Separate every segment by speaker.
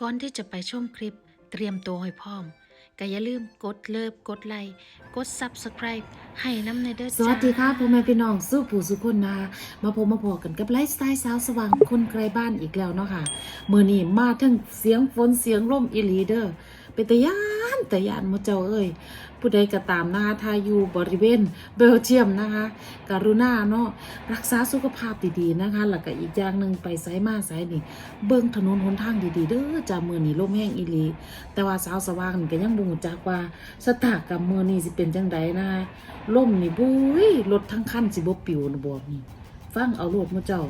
Speaker 1: ก่อนที่จะไปชมคลิป เตรียมตัวให้พร้อมก็อย่าลืมกดเลิฟกดไลค์กด Subscribe ให้น้ำในเด้อจ้า ส
Speaker 2: วัสดีค่ะพ่อแม่พี่น้องสู้ผู้สุคนนามาพบมาพอกันกับไลฟ์สไตล์สาวสว่างคนไกลบ้านอีกแล้วเนาะค่ะ มือนี้มาทั้งเสียงฝนเสียงลมอีหลีเดอร์เป็นตะยาน ตะยานมดเจ้าเอ้ยผู้ใดก็ตามนะคะทาอยู่บริเวณเบลเยียมนะคะกรุณาเนาะรักษาสุขภาพดีๆนะคะแล้วก็อีกอย่างหนึ่งไปไสมาไสนี่เบิ่งถนนหนทางดีๆเด้อจ้ามือนี้ลมแห้งอีหลี แต่ว่าสาวสว่างนี่ก็ยังบ่รู้จักว่าสถาการณ์มือนี้สิเป็นจังใดนะคะลมนี่บุ้ยรถทั้งคันสิบ่ปิวนะบอกนี่ฟังเอาโลดมื้อเจ้า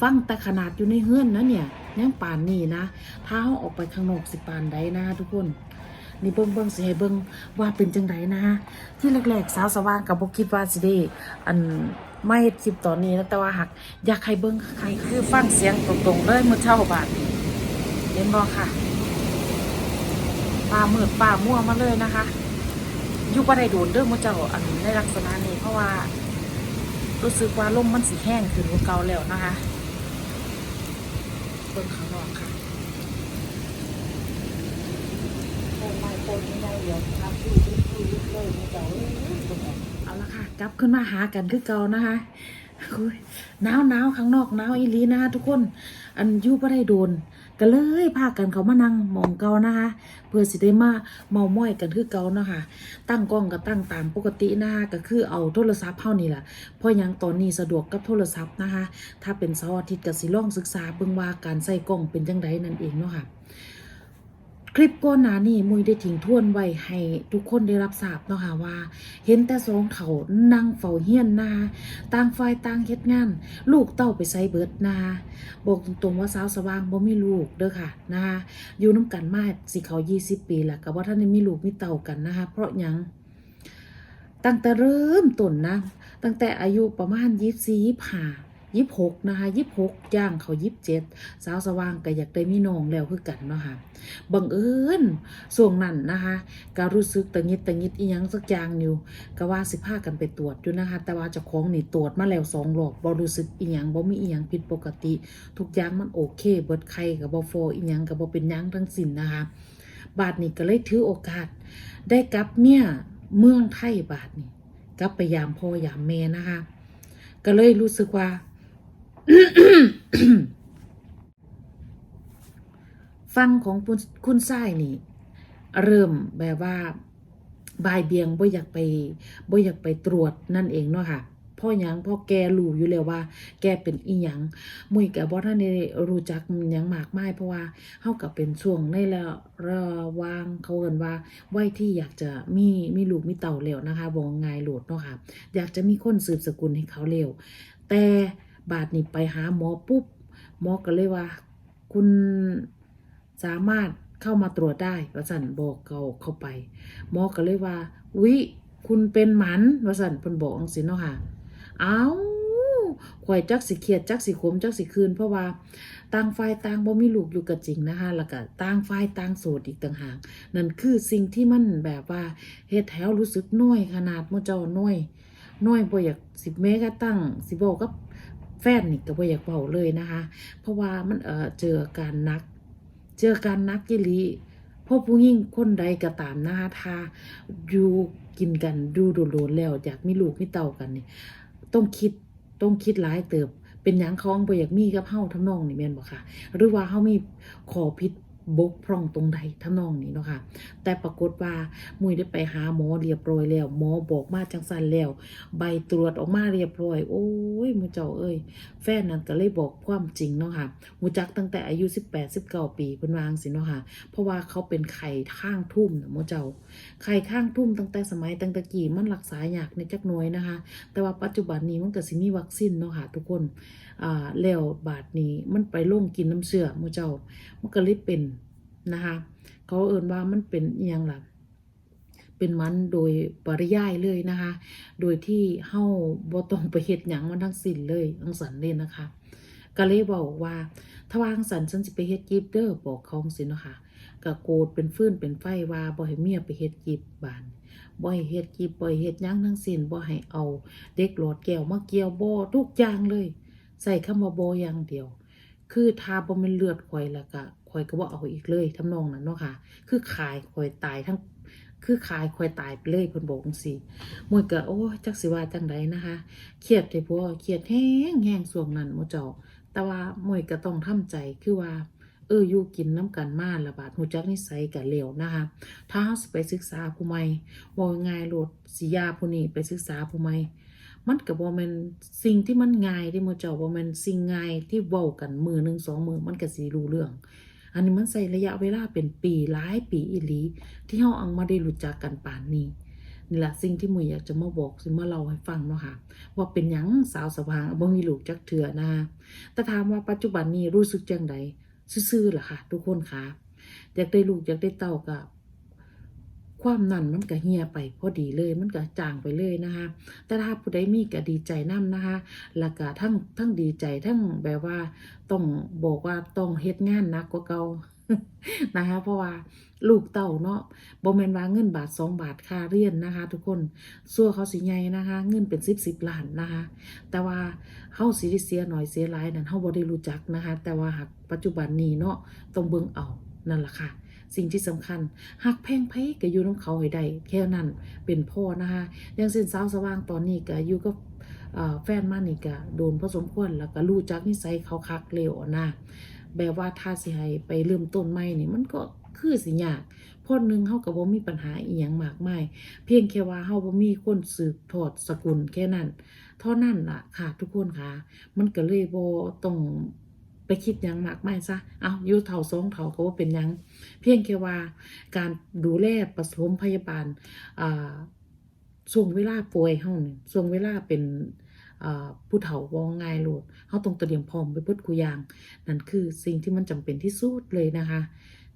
Speaker 2: ฟังแต่ขนาดอยู่ในเฮือนนะเนี่ยยังป่านนี้นะถ้าเฮาออกไปข้างนอกสิปานใดนะทุกคน นี่เบิ่งเบิ่งสิให้เบิ่งว่าเป็นจังไดนะฮะที่แรกๆสาวสว่างก็บ่คิดว่าสิได้อันไม่เฮ็ดคลิปตอนนี้นะแต่ว่าหักอยากให้เบิ่งใครคือฟังเสียงตรงๆเลยมื้อเช้าบาดนี้เห็นบ่ค่ะป้ามืดป้ามั่วมาเลยนะคะอยู่บ่ได้โดนเด้อมื้อเจ้าอันในลักษณะนี้เพราะว่า รู้สึกว่าลมมันสิแห้งขึ้นกว่าเก่าแล้วนะคะเบิ่งข้างนอกค่ะโอ้ไม่โคนไม่ได้เดียวครับดูดูดูเลยมื้อเจ้าเอาละค่ะ กลับขึ้นมาหากันคือเก่านะคะอุ๊ยหนาวหนาวข้างนอกหนาวอีลีนะคะทุกคน อันยู่บ่ได้โดนก็เลยพากันเขามานั่งมองเก่านะคะเพื่อสิได้มาเมาม้อยกันคือเก่านะคะตั้งกล้องก็ตั้งตามปกตินะคะก็คือเอาโทรศัพท์เฮานี่แหละเพราะยังตอนนี้สะดวกกับโทรศัพท์นะคะ ถ้าเป็นเสาร์อาทิตย์ก็สิลองศึกษาเบิ่งว่าการใส่กล้องเป็นจังไดนั่นเองเนาะค่ะ คลิปก่อนหน้านี้มุยได้ทิ้งทวนไว้ให้ทุกคนได้รับทราบเนาะค่ะว่า เห็นแต่สองเขานั่งเฝ้าเฮียนนาต่างฝ่ายต่างเฮ็ดงาน ลูกเต้าไปใส่เบิดนา บอกตรงๆว่าสาวสว่างบ่มีลูกเด้อค่ะนะคะอยู่น้ำกันมาสิเขา20ปีแล้วก็บ่ทันได้มีลูกมีเต้ากันนะคะเพราะหยังตั้งแต่เริ่มต้นนะ ตั้งแต่อายุประมาณยี่สี่ยี่ห้า ยี่หกนะคะยี่หกย่างเขายี่เจ็ดสาวสว่างก็อยากได้มีน้องแล้วคือกันเนาะค่ะบังเอิญส่วงนั้นนะคะก็รู้สึกตะงิดตะงิดอีหยังสักอย่างอยู่ก็ว่าสิพากันไปตรวจอยู่นะคะ แต่ว่าเจ้าของนี่ตรวจมาแล้วสองรอบบ่รู้สึกอีหยังบ่มีอีหยังผิดปกติ ทุกอย่างมันโอเค เบิดไข้กับบ่ฟออีหยังกับบ่เป็นหยังทั้งสิ้นนะคะ บาดนี้ก็เลยถือโอกาส ได้กลับเมียเมืองไทยบาดนี้กลับไปยามพ่อยามแม่นะคะ ก็เลยรู้สึกว่า ฟังของคุณคุณไส้นี่ เริ่มแบบว่าบายเบียงบ่อยากไปบ่อยากไปตรวจนั่นเองเนาะค่ะพ่อหยังพ่อแกรู้อยู่แล้วว่า แกเป็นอีหยังมุยกับบ่ท่านได้รู้จักหยังมากมายเพราะว่าเฮากับเป็นช่วงในระระวางเขาเอิ้นว่าวัยที่อยากจะมีมีลูกมีเต่าแล้วนะคะบ่ง่ายโหลดเนาะค่ะอยากจะมีคนสืบสกุลให้เขาเร็วแต่ บาดนี้ไปหาหมอปุ๊บ หมอก็เลยว่า คุณสามารถเข้ามาตรวจได้วสันบอกเขาเข้าไป หมอก็เลยว่าวิคุณเป็นหมันวสันเพิ่นบอกจังซี่เนาะค่ะ เอาข่อยจักสิเครียดจักสิขมจักสิคืนเพราะว่าต่างฝ่ายต่างบ่มีลูกอยู่กับจริงนะคะแล้วก็ต่างฝ่ายต่างโสดอีกต่างหากนั่นคือสิ่งที่มันแบบว่าเฮ็ดแถวรู้สึกน้อยขนาดมื้อเจ้าน้อยน้อยบ่อยากสิแม้กระทั่งสิบอกกับ แฟนนี่ก็บ่อยากเว้าเลยนะคะ เพราะว่ามันเอ่อเจอการนัก เจอการนักอีหลีพราะผู้หญิงคนใดก็ตามนะคะถ้าอยู่กินกันดูโดนแล้วอยากมีลูกมีเต่ากันนี่ต้องคิดต้องคิดหลายเติบ เป็นหยังคล้องบ่อยากมีกับเฮาทำนองนี่แม่นบ่ค่ะ หรือว่าเฮามีขอผิด บกพร่องตรงใดทำนองนี้เนาะค่ะ แต่ปรากฏว่ามุยได้ไปหาหมอเรียบร้อยแล้ว หมอบอกมาจังสันแล้ว ใบตรวจออกมาเรียบร้อย โอ้ยหมูเจ้าเอ้ย แฟนนั้นก็เลยบอกความจริงเนาะค่ะมูจักตั้งแต่อายุ 18 19 ปีเพิ่นวางสิเนาะค่ะ เพราะว่าเขาเป็นไข่ข้างทุ่มนะหมูเจ้า ไข่ข้างทุ่มตั้งแต่สมัยตั้งแต่กี้มันรักษายากในจักหน่อยนะคะ แต่ว่าปัจจุบันนี้มันก็สิมีวัคซีนเนาะค่ะทุกคน อ่าแล้วบาดนี้มันไปลงกินน้ำเชื่อหมูเจ้า มันก็เลยเป็น นะคะเขาเอ่นว่ามันเป็นอหยังล่ะเป็นมันโดยปริยายเลยนะคะ โดยที่เฮาบ่ต้องไปเฮ็ดหยังมันทั้งสิ้นเลยอังสันเลยนะคะ ก็เลยบอกว่าถ้าวางสันฉันสิไปเฮ็ดยิบเด้อบอกเขาจั่งสินะคะก็โกรธเป็นฟืนเป็นไฟว่าบ่ให้เมียไปเฮ็ดยิบบานบ่ให้เฮ็ดยิบบ่ให้เฮ็ดหยังทั้งสิ้นบ่ให้เอา เด็กหลอดแก้วมาเกี่ยวบ่ทุกอย่างเลย ใส่คำว่าบ่อย่างเดียว คือถ้าบ่แม่นเลือดข่อยแล้วก็ ข่อยก็บ่เอาอีกเลยทำนองนั้นเนาะค่ะ คือขายข่อยตายทั้งคือขายข่อยตายไปเลยเพิ่นบอกจังซี่มวยก็โอ้ยจักสิว่าจังไดนะคะเครียดได้บ่เครียดแฮงแฮงช่วงนั้นหมู่เจ้าแต่ว่ามวยก็ต้องทำใจคือว่า เอออยู่กินน้ำกันมาละบาดหูจักนิสัยกันแล้วนะคะ ถ้าเฮาสิไปศึกษาผู้ใหม่บ่ง่ายโลดสิยาผู้นี้ไปศึกษาผู้ใหม่มันก็บ่แม่นสิ่งที่มันง่ายเด้หมู่เจ้าบ่แม่นสิ่งง่ายที่เว้ากันมือหนึ่งสองมือมันก็สิรู้เรื่อง อันนี้มันใส่ระยะเวลาเป็นปีหลายปีอีหลี ที่เฮาอังมาได้รู้จักกันป่านนี้นี่แหละสิ่งที่มวยอยากจะมาบอกสิมาเล่าให้ฟังเนาะค่ะ ว่าเป็นหยังสาวสว่างบ่มีลูกจักเถื่อนะคะแต่ถามว่าปัจจุบันนี้รู้สึกจังไดซื่อๆล่ะค่ะ ทุกคนค่ะอยากได้ลูกอยากได้เต้าก็ ความนั่นมันก็เหี่ยไปพอดีเลยมันก็จางไปเลยนะคะแต่ถ้าผู้ใดมีก็ดีใจนํนะคะแล้วก็ทั้งทั้งดีใจทั้งแบบว่าต้องบอกว่าต้องเฮ็ดงานหนักกว่าเก่านะคะเพราะว่าลูกเต้าเนาะบ่แม่นว่าเงินบาทสองบาทค่าเรียนนะคะ ทุกคนซั่วเขาสิใหญ่นะคะ เงินเป็น10 10ล้านนะคะ แต่ว่าเฮาสิเสียหน่อยเสียหลายนั้นเฮาบ่ได้รู้จักนะคะ แต่ว่าหากปัจจุบันนี้เนาะต้องเบิ่งเอานั่นแหละค่ะ สิ่งที่สำคัญหักแพงไผก็อยู่นำเขาให้ได้แค่นั้นเป็นพ่อนะคะย่างเส้นสาวสว่างตอนนี้ก็อยู่กับแฟนมานี่ก็โดนพอสมควรแล้วก็รู้จักนิสัยเขาคักเร็วนะแบบว่าถ้าสิให้ไปเริ่มต้นใหม่นี่มันก็คือสิยากพอหนึงเฮาก็บ่มีปัญหาอีหยังมากมายเพียงแค่ว่าเฮาบ่มีคนสืบทอดสกุลแค่นั้นเท่านั้นล่ะค่ะทุกคนค่ะ มันก็เลยบ่ต้อง ไปคิดยังมากไมายซะ เอายู่เท่าสองเท่าก็บ่าเป็นยัง เพียงแค่ว่าการดูแลปฐมพยาบาลอ่วงเวลาป่วยเฮานี่ช่วงเวลาเป็นผู้เฒ่าบ่ง่ายโลดเฮาต้องเตรียมพร้อมไปเบิดคุอย่าง นั่นคือสิ่งที่มันจำเป็นที่สุดเลยนะคะ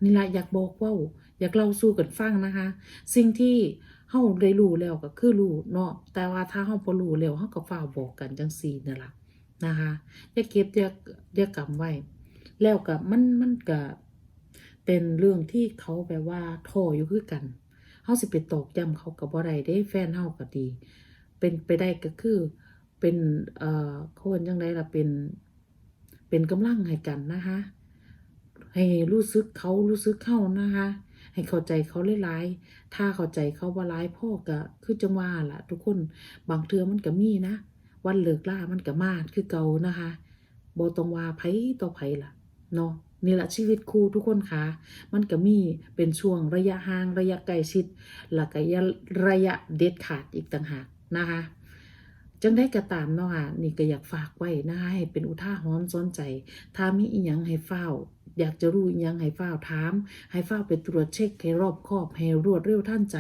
Speaker 2: นี่ละอยากบอกว้าอยากเล่าสู่กันฟังนะคะ สิ่งที่เฮาได้รู้แล้วก็คือรู้เนาะแต่ว่าถ้าเฮาบ่รู้แล้วเฮาก็ฟ้าวบอกกันจังซี่นั่นล่ะ นะคะอย่าเก็บอย่าอย่ากำไว้ แล้วก็มันมันก็เป็นเรื่องที่เขาแบบว่าท้ออยู่คือกันเฮาสิไปตอกย้ำเขาก็บ่ได้เด้แฟนเฮาก็ดี เป็นไปได้ก็คือเป็นเอ่อคนจังไดล่ะเป็นเป็นกำลังให้กันนะคะ ให้รู้สึกเขารู้สึกเข้านะคะ ให้เข้าใจเขาหลายๆถ้าเข้าใจเขาบ่หลายพ่อก็คือจังว่าล่ะ ทุกคนบางเทือมันก็มีนะ วันเลิกล่ามันก็มาคือเก่านะคะบ่ต้องว่าไผต่อไผล่ะเนาะนี่แหละชีวิตครูทุกคนค่ะมันก็มีเป็นช่วงระยะห่างระยะใกลชิดแล้วก็ระยะเด็ดขาดอีกต่างหากนะคะจังได้กระตามเนาะค่ะนี่ก็อยากฝากไว้นะคะให้เป็นอุทาหรณ์สอนใจ ถ้ามีอีหยังให้เฝ้า อยากจะรู้อีหยังให้เฝ้าถาม ให้เฝ้าไปตรวจเช็คให้รอบคอบให้รวดเร็วท่านใจ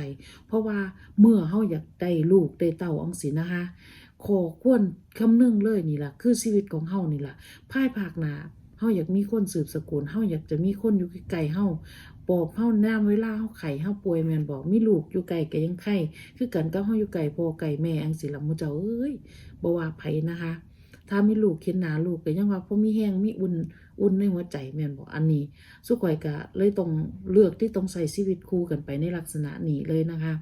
Speaker 2: เพราะว่าเมื่อเฮาอยากได้ลูกได้เต้าอังสินะคะ ขอควรคำนึงเลยนี่ล่ะ คือชีวิตของเฮานี่ล่ะภายภาคหน้าเฮาอยากมีคนสืบสกุลเฮาอยากจะมีคนอยู่ใกล้เฮาปอบเฮาแนมเวลาเฮาไข้เฮาป่วยแม่นบอกมีลูกอยู่ไกลก็ยังไข้คือกันก็เฮาอยู่ไก่พ่อไก่แม่อังสิละมูเจ้าเอ้ยบ่ว่าไผนะคะ ถ้ามีลูกเข็นหน้าลูกก็ยังว่าพอมีแห้งมีอุ่นอุ่นในหัวใจแม่นบ่อันนี้สุข่อยก็เลยต้องเลือกที่ต้องใส่ชีวิตคู่กันไปในลักษณะนี้เลยนะคะ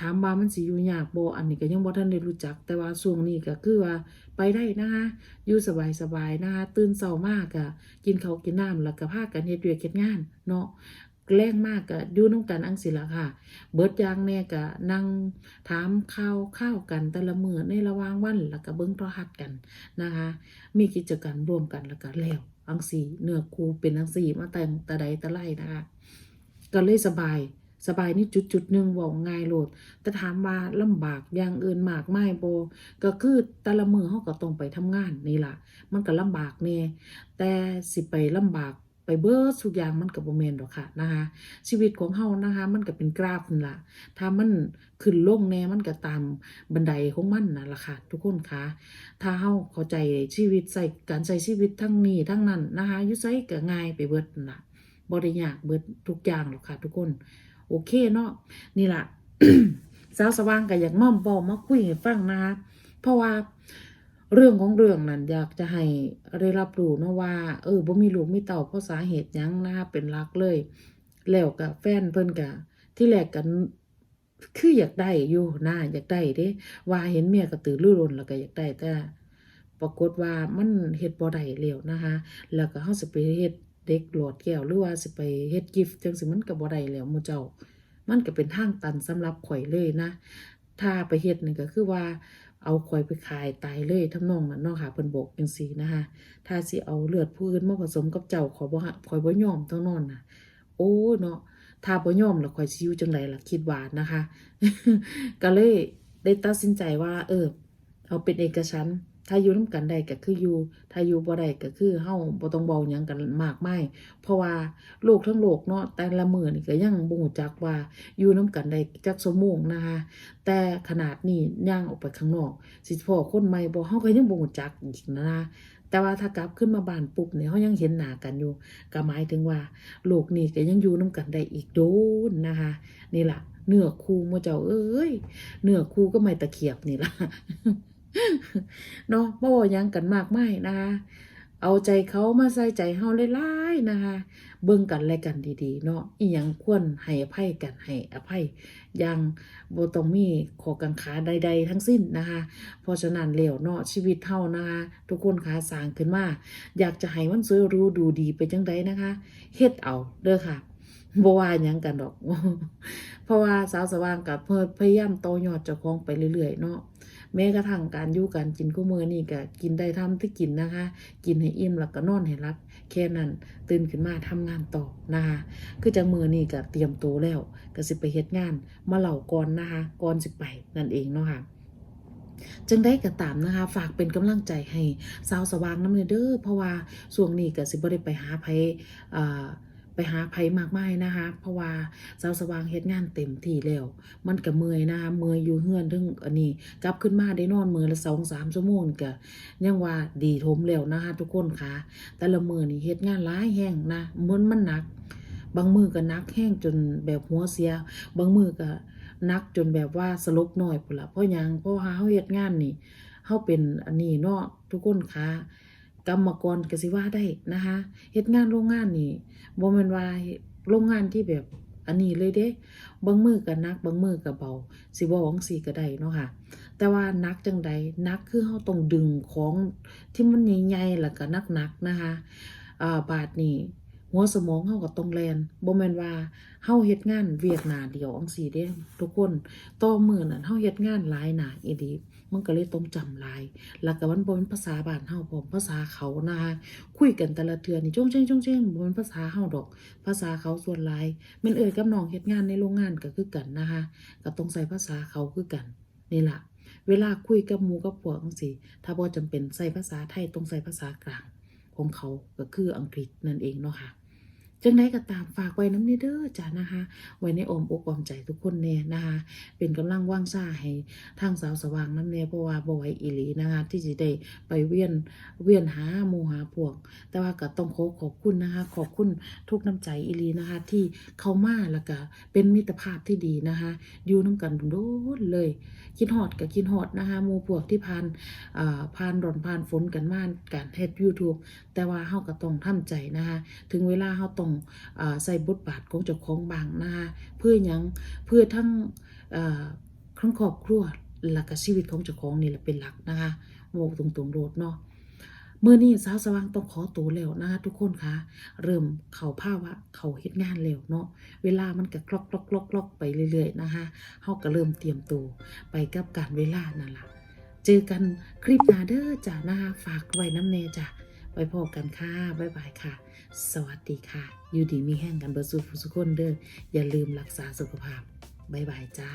Speaker 2: ถามว่ามันสิอยู่ยากบ่อันนี้ก็ยังบ่ทันได้รู้จัก แต่ว่าช่วงนี้ก็คือว่าไปได้นะคะอยู่สบายๆนะคะตื่นเช้ามากก็กินข้าวกินน้ำแล้วก็พากันเฮ็ดเวียกเฮ็ดงานเนาะแรงมากก็อยู่นำกันอังสิละค่ะ เบิดย่างแน่ก็นั่งถามข่าวข้าวกันแต่ละมือในระหว่างวันแล้วก็เบิ่งโทรทัศน์กันนะคะ มีกิจกรรมร่วมกันแล้วก็แล้วอังสีเนื้อคูเป็นอังสีมาแต่งแต่ใดแต่ไรนะคะ ก็เลยสบาย สบายนี่จุดจุดหนึ่งเว่าง่ายโลด แต่ถามว่าลำบากอย่างอื่นมากไม่โบก็คือแต่ละมือเขาก็ต้องไปทำงานนี่ล่ะ มันก็ลำบากแน่แต่สิไปลำบากไปเบิดทุกอย่างมันก็บ่แม่นดอกค่ะนะคะชีวิตของเฮานะคะมันก็เป็นกราฟนั่นละถ้ามันขึ้นลงแน่มันก็ตามบันไดของมันน่ะล่ะค่ะ ทุกคนคะถ้าเฮาเข้าใจชีวิตใส่การใช้ชีวิตทั้งนี้ทั้งนั้นนะคะยู่ไสก็ง่ายไปเบิดนั่นล่ะบ่ได้ยากเบิร์ดทุกอย่างหรอกค่ะ ทุกคน โอเคเนาะนี่ล่ะสาวสว่างก็อยากม่อมบอกมาคุยให้ฟังนะคะเพราะว่าเรื่องของเรื่องนั้นอยากจะให้ได้รับรู้เนาะว่า เออบ่มีลูกมีเต่าเพราะสาเหตุยังนะคะเป็นหลักเลย แล้วกับแฟนเพิ่นก็ที่แรกกันคืออยากได้อยู่นะอยากได้เด้ ว่าเห็นเมียกระตือรือร้นแล้วก็อยากได้แต่ปรากฏว่ามันเฮ็ดบ่ได้แล้วนะคะ แล้วก็เฮาสิไปเฮ็ด เด็กหลอดแก้วหรือว่าสิไปเฮ็ดกิฟต์จังสิมันก็บ่ได้แล้วหมู่เจ้า มันก็เป็นทางตันสำหรับข่อยเลยนะ ถ้าไปเฮ็ดนี่ก็คือว่าเอาข่อยไปขายตายเลยทำนองนั้นเนาะค่ะเพิ่นบอกจังซี่นะคะ ถ้าสิเอาเลือดผู้อื่นมาผสมกับเจ้าขอบ่ข่อยบ่ยอมทั้งนอนน่ะ โอ้เนาะถ้าบ่ยอมแล้วข่อยสิอยู่จังไดล่ะคิดว่านะคะ ก็เลยได้ตัดสินใจว่า เออ เอาเป็นเอกฉันท์ ถ้าอยู่นํกันได้ก็คืออยู่ถ้าอยู่บ่ได้ก็คือเฮาบ่ต้องเว้าหยังกันมากมายเพราะว่าโลกทั้งโลกเนาะแต่ละมื้อนี่ก็ยังบ่ฮู้จักว่าอยู่นํกันได้จักชั่วโมงนะคะ แต่ขนาดนี้ย่างออกไปข้างนอก สิพอคนใหม่บ่เฮาก็ยังบ่ฮู้จักอีกนะแต่ว่าถ้ากลับขึ้นมาบ้านปุ๊บเนี่ยเฮายังเห็นหน้ากันอยู่ก็หมายถึงว่าโลกนี้ก็ยังอยู่นํกันได้อีกโดนนะคะ นี่ล่ะเนื้อคู่มู่เจ้าเอ้ยเนื้อคู่ก็ไม่ตะเขียบนี่ล่ะ เนาะบ่าหยังกันมากมายนะคะเอาใจเขามาใส่ใจเฮาหลายๆนะคะ เบิ่งกันและกันดีๆ เนาะอีหยังควรให้อภัยกันให้อภัยย่างบ่ต้องมีขอกังขาใด ๆ ทั้งสิ้นนะคะ เพราะฉะนั้นแล้วเนาะชีวิตเฮานะคะ ทุกคนขาสร้างขึ้นมา อยากจะให้มันสวยรู้ดูดีไปจังไดนะคะเฮ็ดเอาเด้อค่ะบ่ว่าหยังกันดอก เพราะว่าสาวสว่างกับเพิ่นพยายามโตยอดเจ้าของไปเรื่อยๆ เนาะ แม้กระทั่งการอยู่การกินคู่มือนี่ก็กินได้ทำที่กินนะคะ กินให้อิ่มแล้วก็นอนให้หลับแค่นั้นตื่นขึ้นมาทำงานต่อนะคะคือจังมือนี่ก็เตรียมตัวแล้วก็สิไปเฮ็ดงานมาเหล่าก่อนนะคะก่อนสิไปนั่นเองเนาะค่ะจึงได้ก็ตามนะคะ ฝากเป็นกำลังใจให้สาวสว่างน้ำเนเด้อเพราะว่าช่วงนี้ก็สิบ่ได้ไปหาไผอ่า ไปหาไผมากมายนะคะ เพราะว่าสาวสว่างเฮ็ดงานเต็มที่แล้ว มันก็เมื่อยนะคะเมื่อยอยู่เฮือนถึงอันนี้ กลับขึ้นมาได้นอนมือละ2-3ชั่วโมงก็ยังว่าดีทมแล้วนะคะทุกคนค่ะ แต่ละมือนี่เฮ็ดงานหลายแฮงนะมันมันหนัก บางมือก็นักแห้งจนแบบหัวเสีย บางมือก็นักจนแบบว่าสลบน้อยพุ่นละเพราะยังเพราะว่าเฮาเฮ็ดงานนี่เฮาเป็นอันนี้เนาะทุกคนคะ กรรมกรก็สิว่าได้นะคะเฮ็ดงานโรงงานนี่บ่แม่นว่าโรงงานที่แบบอันนี้เลยเด้บางมือก็หนักบางมือก็เบา สิบ่จังสีก็ได้เนาะค่ะ แต่ว่านักจังใดนักคือเฮาต้องดึงของที่มันใหญ่ๆแล้วก็นักๆนะคะอ่าบาทนี้ หัวสมองเฮาก็ต้องแลนบ่แม่นว่าเฮาเฮ็ดงานเวียกหน้าเดียวจังซี่เด้ทุกคนต่อมื้อนั้นเฮาเฮ็ดงานหลายหนาอีหลีมันก็เลยต้องจำหลาย แล้วก็มันบ่เป็นภาษาบ้านเฮาพร้อมภาษาเขานะคะคุยกันแต่ละเทื่อนี่จงเจ้งจงเจ้งบ่เป็นภาษาเฮาดอก ภาษาเขาส่วนหลายแม่นเอ่ยกับน้องเฮ็ดงานในโรงงานก็คือกันนะคะก็ต้องใช้ภาษาเขาคือกันนี่ล่ะเวลาคุยกับหมูกับพวกจังซี่ถ้าบ่จำเป็นใช้ภาษาไทยต้องใช้ภาษากลางของเขาก็คืออังกฤษนั่นเองเนาะค่ะ จังไดก็ตามฝากไว้น้ำนี้เด้อจ้านะคะ ไว้ในอ้อมอกอ้อมใจทุกคนแน่นะคะ เป็นกำลังว่างซ่าให้ทางสาวสว่างน้ำแน่เพราะว่าบ่ไหวอีหลีนะคะ ที่สิได้ไปเวียนเวียนหาหมู่หาพวก แต่ว่าก็ต้องขอขอบคุณนะคะ ขอบคุณทุกน้ำใจอีหลีนะคะ ที่เข้ามาแล้วก็เป็นมิตรภาพที่ดีนะคะอยู่น้ำกันโดนเลย คิดฮอดกับคิดฮอดนะคะหมู่พวกที่ผ่านอ่าผ่านร้อนผ่านฝนกันมาการเฮ็ด YouTube แต่ว่าเฮาก็ต้องทำใจนะคะ ถึงเวลาเฮาต้องอ่าใส่บทบาทของเจ้าของบางนะคะเพื่อยังเพื่อทั้งอ่าทั้งครอบครัวและก็ชีวิตของเจ้าของนี่แหละเป็นหลักนะคะโมกตรงๆโดดเนาะเมื้อนี้สาวสว่างต้องขอตัวแล้วนะคะทุกคนคะเริ่มเข้าภาวะเข้าเฮ็ดงานแล้วเนาะเวลามันก็คล็อกๆๆๆไปเรื่อยๆนะคะเฮาก็เริ่มเตรียมตัวไปกับการเวลานั่นแหละเจอกันคลิปหน้าเด้อจ้านะคะฝากไว้น้ำเนจ้ะ ไว้พบกันค่ะ บ๊ายบายค่ะ สวัสดีค่ะ อยู่ดีมีแห้งกันเบอร์สุขสุขคนเด้อ อย่าลืมรักษาสุขภาพ บ๊ายบายจ้า